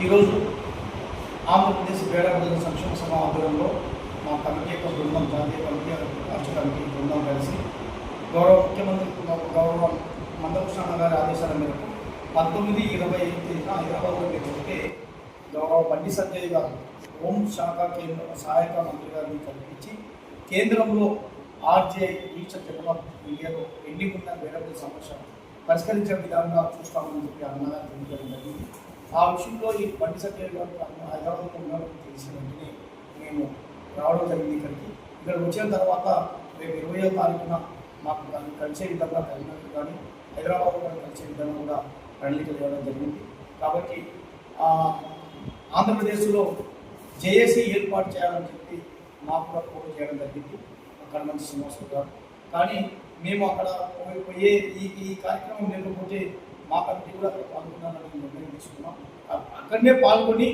ఈరోజు ఆంధ్రప్రదేశ్ పేడ ప్రజల సంక్షేమ సభ ఆధ్వర్యంలో మా కమిటీ యొక్క బృందం జాతీయ కమిటీ రాష్ట్ర కమిటీ బృందం కలిసి గౌరవ ముఖ్యమంత్రి గౌరవ మందకృష్ణ గారి ఆదేశాల మేరకు పంతొమ్మిది ఇరవై తేదీన హైదరాబాద్లో జరిగితే గౌరవ బండి సంజయ్ గారు హోం శాఖ కేంద్ర సహాయక మంత్రి గారిని కల్పించి కేంద్రంలో ఆర్జీఐ దీక్ష జగన్ ఇండియాలో పెండింగ్ ఉన్న వేరబుల్ సమస్య పరిష్కరించే విధంగా చూస్తామని చెప్పి అన్నగారు తెలియజేయడం జరిగింది. ఆ విషయంలో ఈ బండి సత్యయ్య గారు హైదరాబాద్లో ఉన్నారని తెలిసిన వెంటనే మేము రావడం జరిగింది ఇక్కడికి. ఇక్కడ వచ్చిన తర్వాత రేపు ఇరవయో తారీఖున మాకు దాన్ని కలిసే విధంగా కరీంనగర్ కానీ హైదరాబాద్ కానీ కలిసే విధంగా కూడా ప్రణాళిక చేయడం జరిగింది. కాబట్టి ఆంధ్రప్రదేశ్లో జేఏసీ ఏర్పాటు చేయాలని చెప్పి మాకు కూడా పోటీ చేయడం జరిగింది. అక్కడ మంచి శ్రీనివాసరావు గారు. కానీ మేము అక్కడ పోయే ఈ ఈ కార్యక్రమం లేకపోతే మా కమిటీ కూడా అక్కడ పాల్గొనాలని నిర్ణయం తీసుకున్నాం. అక్కడనే పాల్గొని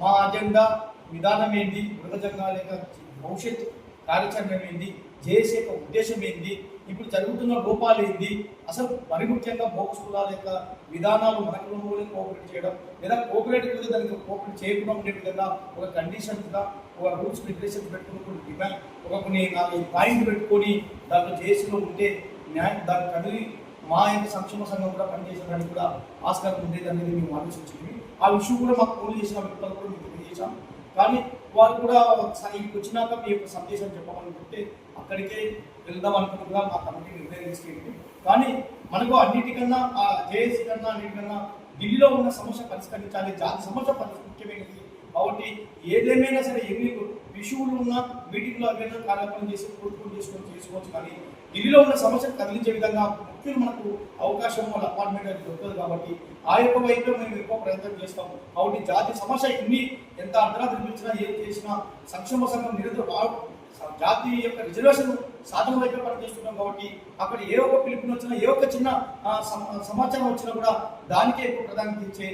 మా అజెండా విధానం ఏంటి మృగజంగాల యొక్క భవిష్యత్ కార్యాచరణ ఏంటి జేఏసీ యొక్క ఉద్దేశం ఏంటి ఇప్పుడు జరుగుతున్న లోపాలు ఏంటి అసలు మరి ముఖ్యంగా బోక్స్ కులాల యొక్క విధానాలు మనకు కోఆపరేట్ చేయడం లేదా కోఆపరేట్ కూడా దానికి కోఆపరేట్ చేయకుండా ఉండే విధంగా ఒక కండిషన్స్గా ఒక రూల్స్ రెగ్యులేషన్స్ పెట్టుకుని కొన్ని డిమాండ్ ఒక కొన్ని నాలుగు పాయింట్ పెట్టుకొని దాంట్లో జేఏసీలో ఉంటే న్యాయం దాన్ని కదిలి మా యొక్క సంక్షేమ సంఘం కూడా పనిచేసేదానికి కూడా ఆస్కారం ఉండేది అనేది మేము ఆలోచించింది ఆ విషయం కూడా మాకు ఫోన్ చేసిన వ్యక్తులు కూడా మీకు తెలియజేశాం. కానీ వారు కూడా ఒకసారి ఇక్కడికి వచ్చినాక మీ యొక్క సందేశం చెప్పమని అక్కడికే వెళ్దాం అనుకుంటున్నా మా కమిటీ నిర్ణయం తీసుకెళ్ళింది కానీ మనకు అన్నిటికన్నా ఆ జేఏసీ కన్నా అన్నిటికన్నా ఢిల్లీలో ఉన్న సమస్య పరిష్కరించాలి. జాతి సమస్య ముఖ్యమైనది కాబట్టి ఏదేమైనా సరే ఎన్ని విషువులు ఉన్నా మీటింగ్లో అవైనా కార్యక్రమం చేసి కోర్టులు చేసుకొని చేసుకోవచ్చు. కానీ ఢిల్లీలో ఉన్న సమస్యను కదిలించే విధంగా ముఖ్యులు మనకు అవకాశం వాళ్ళ అపార్ట్మెంట్ అది దొరకదు కాబట్టి ఆ యొక్క వైపు మేము ఎక్కువ ప్రయత్నం చేస్తాం. కాబట్టి జాతి సమస్య ఎన్ని ఎంత అర్ధరాత్రి పిలిచినా ఏం చేసినా సంక్షేమ సంఘం నిరంతరం జాతి యొక్క రిజర్వేషన్ సాధన వైపు పనిచేస్తున్నాం కాబట్టి అక్కడ ఏ ఒక్క పిలుపుని వచ్చినా ఏ ఒక్క చిన్న సమాచారం వచ్చినా కూడా దానికే ఎక్కువ ప్రాధాన్యత ఇచ్చే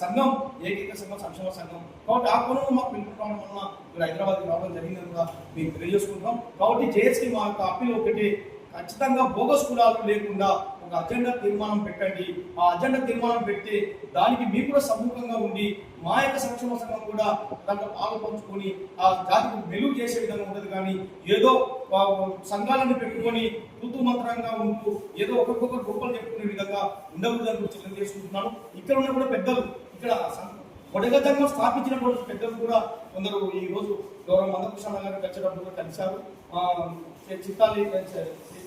సంఘం ఏకైక సంఘం సంక్షేమ సంఘం. కాబట్టి ఆ కోణంలో మాకు పిలుపు రావడం వలన ఇక్కడ హైదరాబాద్కి రావడం జరిగిందని కూడా మేము తెలియజేసుకుంటాం కాబట్టి జేఎస్టీ మా యొక్క అప్పీల్ ఒకటి ఖచ్చితంగా బోగస్ కులాలు లేకుండా ఒక అజెండా తీర్మానం పెట్టండి. ఆ అజెండా తీర్మానం పెడితే దానికి మీకు కూడా సమ్ముఖంగా ఉండి మా యొక్క సంక్షేమ సంఘం కూడా దాంట్లో పాల్పంచుకొని ఆ జాతికి వెలుగు చేసే విధంగా ఉండదు కానీ ఏదో సంఘాలను పెట్టుకొని ఋతు మంత్రంగా ఉంటూ ఏదో ఒకరికొకరు గొప్పలు చెప్పుకునే విధంగా ఉండకూడదని గురించి చేసుకుంటున్నాను. ఇక్కడ ఉన్న కూడా పెద్దలు ఇక్కడ సం- కొడగతంగా స్థాపించిన కూడా పెద్దలు కూడా కొందరు ఈ రోజు గౌరవ మందకృష్ణ గారు కలిసేటప్పుడు కూడా కలిశారు. చిత్తాలి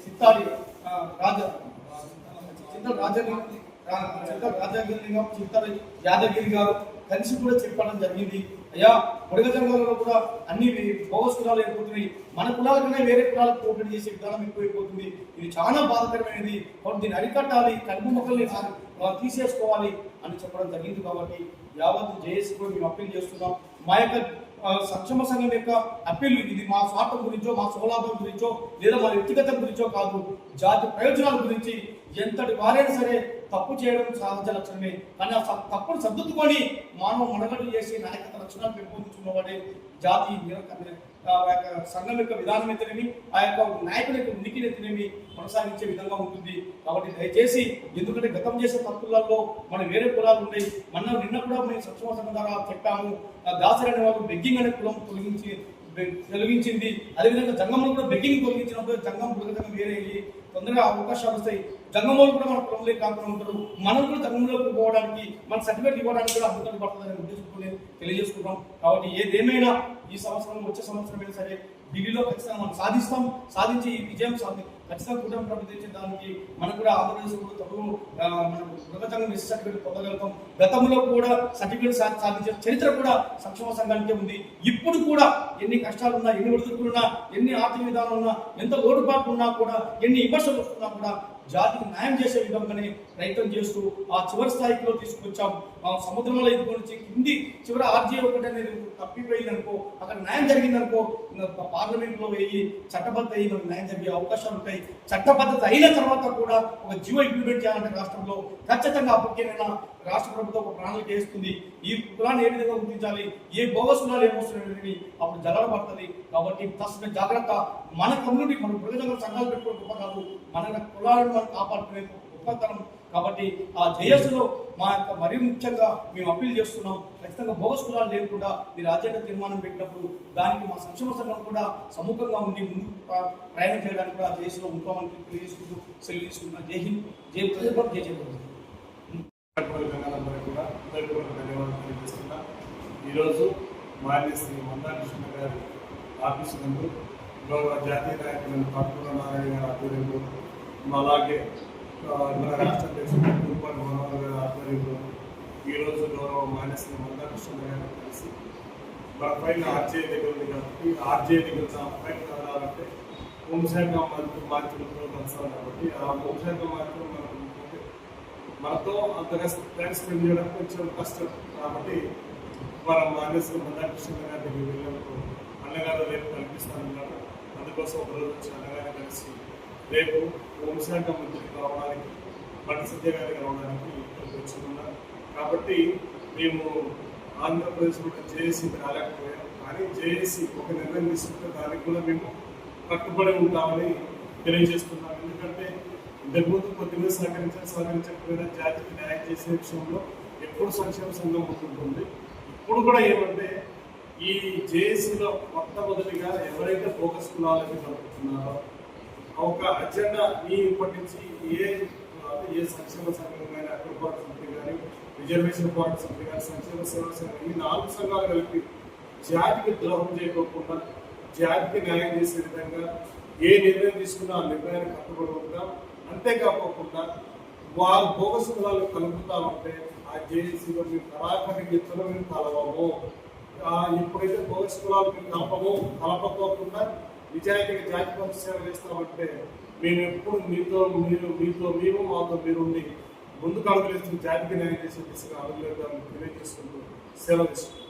చిత్తాలి రాజా చింతల రాజగిరి చింతల రాజగిరిలింగం చింతల యాదగిరి గారు కలిసి కూడా చెప్పడం జరిగింది. అయ్యా పొడగ జంగాలలో కూడా అన్ని బోగస్ కులాలు ఏర్పడుతున్నాయి. మన కులాల కన్నా వేరే కులాలకు పోటీ చేసే విధానం ఎక్కువైపోతుంది. ఇది చాలా బాధకరమైనది. కాబట్టి దీన్ని అరికట్టాలి కలుపు మొక్కల్ని తీసేసుకోవాలి అని చెప్పడం జరిగింది కాబట్టి యావత్ జేఏసీ కూడా మేము అప్పీల్ చేస్తున్నాం. మా యొక్క సంక్షేమ సంఘం యొక్క అప్పీల్ ఇది మా స్వార్థం గురించో మా సోలాభం గురించో లేదా మా వ్యక్తిగతం గురించో కాదు జాతి ప్రయోజనాల గురించి ఎంతటి వారైనా సరే తప్పు చేయడం సహజ లక్షణమే. కానీ ఆ తప్పును సర్దుకొని మానవ మడగలు చేసి నాయకత్వ లక్షణాలు పెంపొందించుకున్నవాడే జాతి నిర- సంఘం యొక్క విధానం అయితేనేమి ఆ యొక్క నాయకుల యొక్క ఉనికి అయితేనేమి కొనసాగించే విధంగా ఉంటుంది. కాబట్టి దయచేసి ఎందుకంటే గతం చేసే తప్పులలో మన వేరే కులాలు ఉన్నాయి. మన నిన్న కూడా మేము సంక్షేమ సంఘం ద్వారా చెప్పాము దాసరి అనే వాళ్ళు బెగ్గింగ్ అనే కులం తొలగించి తొలగించింది. అదేవిధంగా జంగంలో కూడా బెగ్గింగ్ తొలగించినప్పుడు జంగం బుడగంగా వేరే తొందరగా అవకాశాలు వస్తాయి. జంగంలో కూడా మన పొలంలో కాకుండా ఉంటారు. మనం కూడా జంగంలోకి పోవడానికి మన సర్టిఫికేట్ ఇవ్వడానికి కూడా అందుబాటు పడుతుందని ఉద్దేశంతో తెలియజేసుకుంటాం కాబట్టి ఏదేమైనా ఈ సంవత్సరం వచ్చే సంవత్సరం అయినా సరే ఢిల్లీలో ఖచ్చితంగా మనం సాధిస్తాం సాధించి ఈ విజయం సాధి ఖచ్చితంగా కుటుంబం ప్రభుత్వం దానికి మనకు కూడా ఆంధ్రప్రదేశ్ కూడా తగు మనకు ఎస్ సర్టిఫికేట్ పొందగలుగుతాం. గతంలో కూడా సర్టిఫికేట్ సాధించిన చరిత్ర కూడా సంక్షేమ సంఘానికే ఉంది. ఇప్పుడు కూడా ఎన్ని కష్టాలు ఉన్నా ఎన్ని ఒడిదుడుకులున్నా ఎన్ని ఆర్థిక విధానం ఉన్నా ఎంత లోటుపాట్లు ఉన్నా కూడా ఎన్ని విమర్శలు వస్తున్నా కూడా జాతికి న్యాయం చేసే విధంగానే ప్రయత్నం చేస్తూ ఆ చివరి స్థాయిలో తీసుకొచ్చాం. ఆ సముద్రంలో ఎదుర్కొని కింది చివరి ఆర్జీ ఒకటి అనేది తప్పిపోయింది అనుకో అక్కడ న్యాయం జరిగిందనుకో పార్లమెంట్లో వెయ్యి చట్టబద్ధ అయ్యి న్యాయం జరిగే అవకాశాలు ఉంటాయి చట్టబద్ధత అయిన తర్వాత కూడా ఒక జీవో ఇంప్లిమెంట్ చేయాలంటే రాష్ట్రంలో ఖచ్చితంగా అప్పటికైనా రాష్ట్ర ప్రభుత్వం ఒక ప్రణాళిక వేస్తుంది. ఈ కులాన్ని ఏ విధంగా గుర్తించాలి? ఏ బోగస్ కులాలు ఏమొస్తున్నాయి అప్పుడు జగడ పడుతుంది. కాబట్టి తస్మ జాగ్రత్త మన కమ్యూనిటీ మన ప్రజల సంఘాలు పెట్టుకోవడం గొప్ప కాదు. మన కులాలను మనం కాపాడుకునే గొప్పతనం కాబట్టి ఆ జేఎస్లో మా యొక్క మరీ ముఖ్యంగా మేము అప్పీల్ చేస్తున్నాం. ఖచ్చితంగా బోగస్ కులాలు లేకుండా మీరు రాజ్యాంగ తీర్మానం పెట్టినప్పుడు దానికి మా సంక్షేమ సంఘం కూడా సముఖంగా ఉండి ముందు ప్రయాణం చేయడానికి కూడా జేఎస్లో ఉంటామని తెలియజేసుకుంటూ సెలవు తీసుకుంటున్నాం. జై హింద్ జై ప్రజలు జై జయ కూడా. ఈరోజు మాన్య శ్రీ మందాకృష్ణ గారి ఆఫీసు నందు గౌరవ జాతీయ నాయకులు పట్టుకుల నారాయణ గారి ఆధ్వర్యంలో అలాగే మన రాష్ట్ర అధ్యక్షుడు గురుపాల్ మనోహర్ గారి ఆధ్వర్యంలో ఈరోజు గౌరవ మానేసిన శ్రీ మందాకృష్ణ గారిని కలిసి మన పైన ఆర్జే దగ్గర ఉంది కాబట్టి ఆర్జే దగ్గర పైన కావాలంటే హోంశాఖ మంత్రి మార్చులతో కలిసాం కాబట్టి ఆ హోంశాఖ మార్చులు మనం మనతో అంతగా టైం స్పెండ్ చేయడం కొంచెం కష్టం. కాబట్టి మన మానేసిన మందాకృష్ణ గారి దగ్గర వెళ్ళినప్పుడు అన్నగారు రేపు కల్పిస్తానన్నారు. అందుకోసం ఒకరోజు వచ్చి అన్నగారిని కలిసి రేపు హోంశాఖ మంత్రి రావడానికి బండి సత్య గారికి రావడానికి ఇక్కడికి వచ్చి కాబట్టి మేము ఆంధ్రప్రదేశ్ కూడా జేఏసీ రాలేకపోయాం. కానీ జేఏసీ ఒక నిర్ణయం తీసుకుంటే దానికి కూడా మేము కట్టుబడి ఉంటామని తెలియజేస్తున్నాం. ఎందుకంటే ఇంతకుముందు కొద్దిగా సహకరించాలి సహకరించకపోయినా జాతికి న్యాయం చేసే విషయంలో ఎప్పుడు సంక్షేమ సంఘం ఉంటుంటుంది ఇప్పుడు కూడా ఏమంటే ఈ జేఏసీలో మొట్టమొదటిగా ఎవరైతే ఫోకస్ కులాలని జరుగుతున్నారో ఒక అజెండా మీ ఇప్పటి నుంచి ఏ ఏ సంక్షేమ సంఘం కానీ అగ్రపాటు సమితి కానీ రిజర్వేషన్ పార్టీ సమితి కానీ సంక్షేమ సేవా సంఘం ఈ నాలుగు సంఘాలు కలిపి జాతికి ద్రోహం చేయకోకుండా జాతికి న్యాయం చేసే విధంగా ఏ నిర్ణయం తీసుకున్నా ఆ నిర్ణయానికి కట్టుబడకుండా అంతేకాకుండా వారు భోగ సంఘాలు కలుపుతా ఉంటే ఆ జేఏసీలో మేము కళాఖండి గీతలో మేము కలవము ఎప్పుడైతే బోగస్ కులాలు మేము కలపము కలపకోకుండా నిజాయితీగా జాతి కోసం సేవ చేస్తామంటే మేము ఎప్పుడు మీతో మీరు మీతో మేము మాతో మీరు ఉండి ముందుకు అడుగులేస్తూ జాతికి న్యాయం చేసే దిశగా అడుగులేదు తెలియజేసుకుంటూ సేవ తీసుకుంటాం